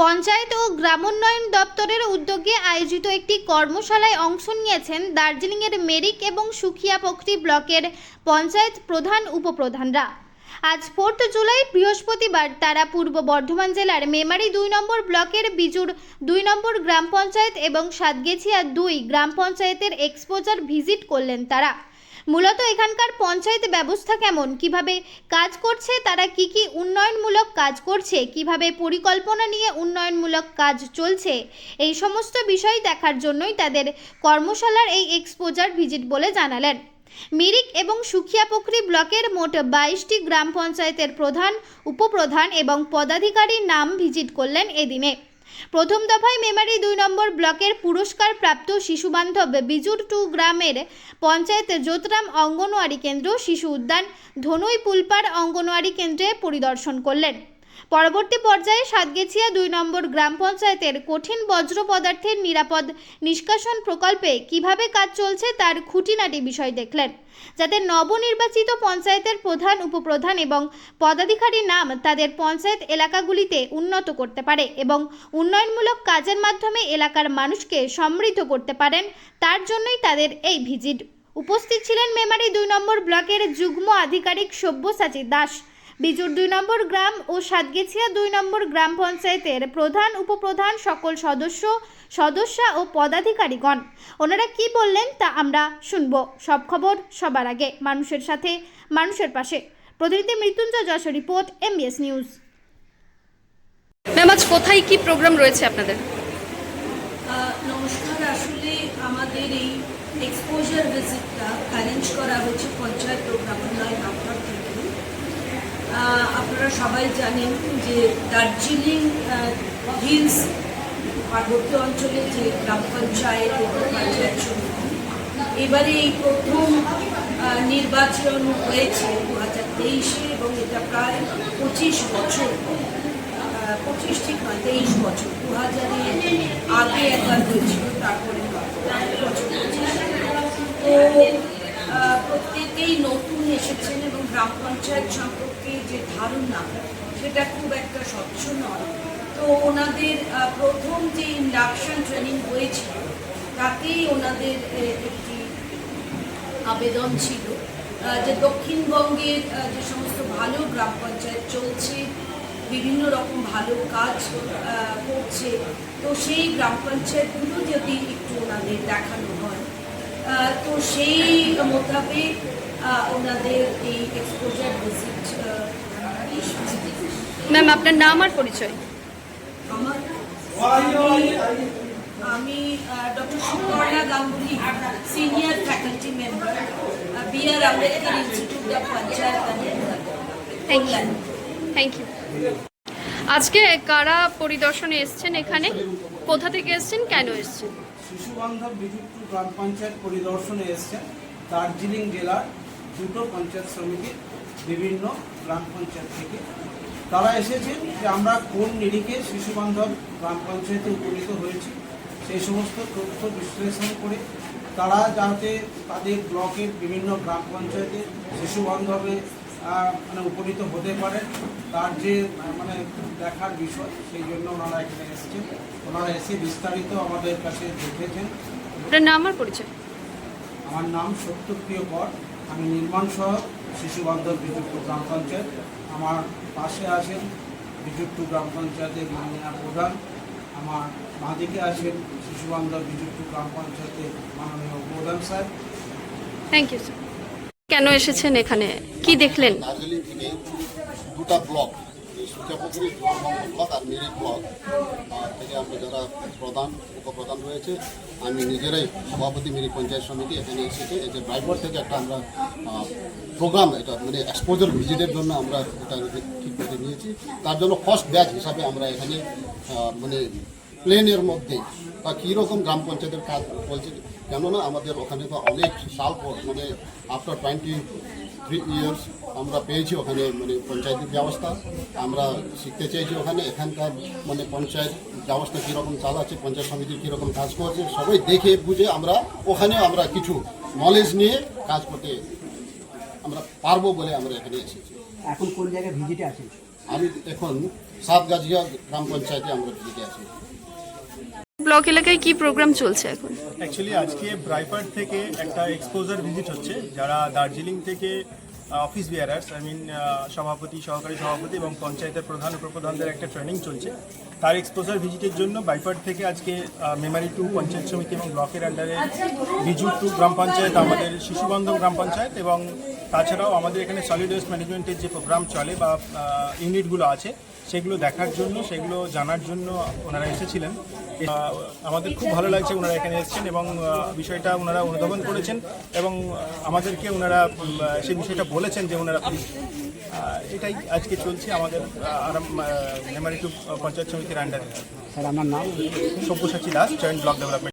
পঞ্চায়েত ও গ্রামোন্নয়ন দপ্তরের উদ্যোগে আয়োজিত একটি কর্মশালায় অংশ নিয়েছেন দার্জিলিংয়ের মেরিক এবং সুখিয়াপোখরি ব্লকের পঞ্চায়েত প্রধান উপপ্রধানরা। আজ ফোর্থ জুলাই, বৃহস্পতিবার তারা পূর্ব বর্ধমান জেলার মেমারি দুই নম্বর ব্লকের বিজুর দুই নম্বর গ্রাম পঞ্চায়েত এবং সাতগেছিয়া দুই গ্রাম পঞ্চায়েতের এক্সপোজার ভিজিট করলেন তারা। মূলত এখানকার পঞ্চায়েত ব্যবস্থা কেমন? কীভাবে কাজ করছে? তারা কি কি উন্নয়নমূলক কাজ করছে? কীভাবে পরিকল্পনা নিয়ে উন্নয়নমূলক কাজ চলছে? এই সমস্ত বিষয় দেখার জন্যই তাদের কর্মশালার এই এক্সপোজার ভিজিট বলে জানালেন। মিরিক এবং সুখিয়াপুকুরি ব্লকের মোট বাইশটি গ্রাম পঞ্চায়েতের প্রধান, উপপ্রধান এবং পদাধিকারীর নাম ভিজিট করলেন এদিনে। প্রথম দফায় মেমারি দুই নম্বর ব্লকের পুরস্কার প্রাপ্ত শিশুবান্ধব বিজুর টু গ্রামের পঞ্চায়েত জোতরাম অঙ্গনওয়াড়ি কেন্দ্র শিশু উদ্যান ধনুই পুলপাড় অঙ্গনওয়াড়ি কেন্দ্রে পরিদর্শন করলেন। পরবর্তী পর্যায়ে সাতগেছিয়া দুই নম্বর গ্রাম পঞ্চায়েতের কঠিন বজ্র পদার্থের নিরাপদ নিষ্কাশন প্রকল্পে কীভাবে কাজ চলছে তার খুঁটিনাটি বিষয় দেখলেন। যাতে নবনির্বাচিত পঞ্চায়েতের প্রধান, উপপ্রধান এবং পদাধিকারীর নাম তাদের পঞ্চায়েত এলাকাগুলিতে উন্নত করতে পারে এবং উন্নয়নমূলক কাজের মাধ্যমে এলাকার মানুষকে সমৃদ্ধ করতে পারেন, তার জন্যই তাদের এই ভিজিট। উপস্থিত ছিলেন মেমারি দুই নম্বর ব্লকের যুগ্ম আধিকারিক সব্যসাচী দাস। বিজুর দুই নম্বর গ্রাম ও সাতগেছিয়া দুই নম্বর গ্রাম পঞ্চায়েতের প্রধান উপপ্রধান সকল সদস্য সদস্যা ও পদাধিকারীগণ। ওনারা কি বললেন তা আমরা শুনব। সব খবর সবার আগে মানুষের সাথে মানুষের পাশে। প্রতিনিধি Mrityunjoy Jashore report MBS news. Ma'am আজ কোথায় কি প্রোগ্রাম রয়েছে আপনাদের? নমস্কার। আসলে আমাদের এই এক্সপোজার ভিজিটটা অ্যারেঞ্জ করা হয়েছে পঞ্চায়েত প্রোগ্রাম আহ, আপনারা সবাই জানেন যে দার্জিলিং হিলস পার্বত্য অঞ্চলে যে গ্রাম পঞ্চায়েত পঞ্চায়েত এবারে এই প্রথম নির্বাচন হয়েছে দু হাজার তেইশে এবং এটা প্রায় পঁচিশ বছর পঁচিশ ঠিক নয়, তেইশ বছর দু হাজারে আগে একবার হয়েছিল, তারপরে তো প্রত্যেকেই নতুন এসেছেন এবং গ্রাম পঞ্চায়েত সম্পর্কে যে ধারণা, সেটা খুব একটা স্বচ্ছ নয়। তো ওনাদের প্রথম যে ইন্ডাকশন ট্রেনিং হয়েছিল, তাতেই ওনাদের একটি আবেদন ছিল। যে দক্ষিণবঙ্গের যে সমস্ত ভালো গ্রাম পঞ্চায়েত চলছে, বিভিন্ন রকম ভালো কাজ করছে, তো সেই গ্রাম পঞ্চায়েতগুলো যদি একটু ওনাদের দেখানো হয় তো সেই মোতাবেক ওনাদের এই এক্সপোজার ভিজিট ম্যাম আপনার নাম আর পরিচয়? আমার আমি- doctor Suparna Ganguly senior faculty member B R Ambedkar institute of Panchayat thank you thank you আজকে কারা পরিদর্শনে এসছেন এখানে? কোথা থেকে এসছেন? কেন এসছেন? শিশু বান্ধব বিযুক্ত গ্রাম পঞ্চায়েত পরিদর্শনে এসেছেন দার্জিলিং জেলার দুটো পঞ্চায়েত সমিতির বিভিন্ন গ্রাম পঞ্চায়েত থেকে। তারা এসেছেন যে আমরা কোন নিরিখে শিশু বান্ধব গ্রাম পঞ্চায়েতে উপনীত হয়েছি সেই সমস্ত তথ্য বিশ্লেষণ করে তারা যাতে তাদের ব্লকের বিভিন্ন গ্রাম পঞ্চায়েতে শিশু বান্ধবে মানে উপনীত হতে পারেন তার যে মানে দেখার বিষয় সেই জন্য ওনারা এখানে এসেছেন। ওনারা এসে বিস্তারিত আমাদের কাছে দেখেছেন। নাম আর পরিচয়? আমার নাম সত্যপ্রিয় কর। আমি নির্মাণ সহ শিশু বান্ধব বিযুক্ত গ্রাম পঞ্চায়েত। আমার পাশে আছেন বিযুক্ত গ্রাম পঞ্চায়েতের মাননীয় প্রধান। আমার মাদিকে আছেন শিশু বান্ধব বিযুক্ত গ্রাম পঞ্চায়েতের মাননীয় প্রধান স্যার। থ্যাংক ইউ স্যার কেন এসেছেন এখানে? কি দেখলেন? দার্জিলিং থেকে দুটা ব্লক সুচাপুকুরি ব্লক আর মেরি ব্লক থেকে আমরা যারা প্রধান, উপপ্রধান রয়েছে আমি নিজেরাই সভাপতি মেরি পঞ্চায়েত সমিতি এখানে এসেছে। এই যে ড্রাইভার থেকে একটা আমরা প্রোগ্রাম এটা মানে এক্সপোজার ভিজিটের জন্য আমরা এটা ঠিক করে নিয়েছি। তার জন্য ফার্স্ট ব্যাচ হিসাবে আমরা এখানে মানে প্লেনের মধ্যে বা কীরকম গ্রাম পঞ্চায়েতের কাজ বলছে, কেননা আমাদের ওখানে তো অনেক সাল পর মানে আফটার টোয়েন্টি থ্রি ইয়ার্স আমরা পেয়েছি ওখানে মানে পঞ্চায়েতের ব্যবস্থা। আমরা শিখতে চাইছি ওখানে এখানকার মানে পঞ্চায়েত ব্যবস্থা কীরকম চালাচ্ছে পঞ্চায়েত সমিতির কীরকম কাজ করছে সবাই দেখে বুঝে আমরা ওখানে আমরা কিছু নলেজ নিয়ে কাজ করতে আমরা পারব বলে আমরা এখানে এসেছি। এখন কোন জায়গায় ভিজিটে আছেন? আমি এখন সাত গাছিয়া গ্রাম পঞ্চায়েতে আমরা ভিজিটে আছি। ব্লক এলাকায় কি প্রোগ্রাম চলছে এখন? অ্যাকচুয়ালি আজকে ব্রাইপার থেকে একটা এক্সপোজার ভিজিট হচ্ছে যারা দার্জিলিং থেকে অফিস বিয়ারার্স আই মিন সভাপতি, সহকারী সভাপতি এবং পঞ্চায়েতের প্রধান উপপ্রধানদের একটা ট্রেনিং চলছে। তার এক্সপোজার ভিজিটের জন্য বাইপার থেকে আজকে মেমারি টু পঞ্চায়েত সমিতি এবং ব্লকের আন্ডারে বিজু টু গ্রাম পঞ্চায়েত, আমাদের শিশুবন্ধন গ্রাম পঞ্চায়েত এবং তাছাড়াও আমাদের এখানে সলিড ওয়েস্ট ম্যানেজমেন্টের যে প্রোগ্রাম চলে বা ইউনিটগুলো আছে, সেগুলো দেখার জন্য, সেগুলো জানার জন্য ওনারা এসেছিলেন। আমাদের খুব ভালো লাগছে ওনারা এখানে এসেছেন এবং বিষয়টা ওনারা অনুধাবন করেছেন এবং আমাদেরকে ওনারা সেই বিষয়টা বলেছেন যে ওনারা এটাই আজকে চলছে আমাদের আরাম মেমারি টু পঞ্চায়েত সমিতির আন্ডারে স্যার আমার নাম Sabyasachi Das joint block development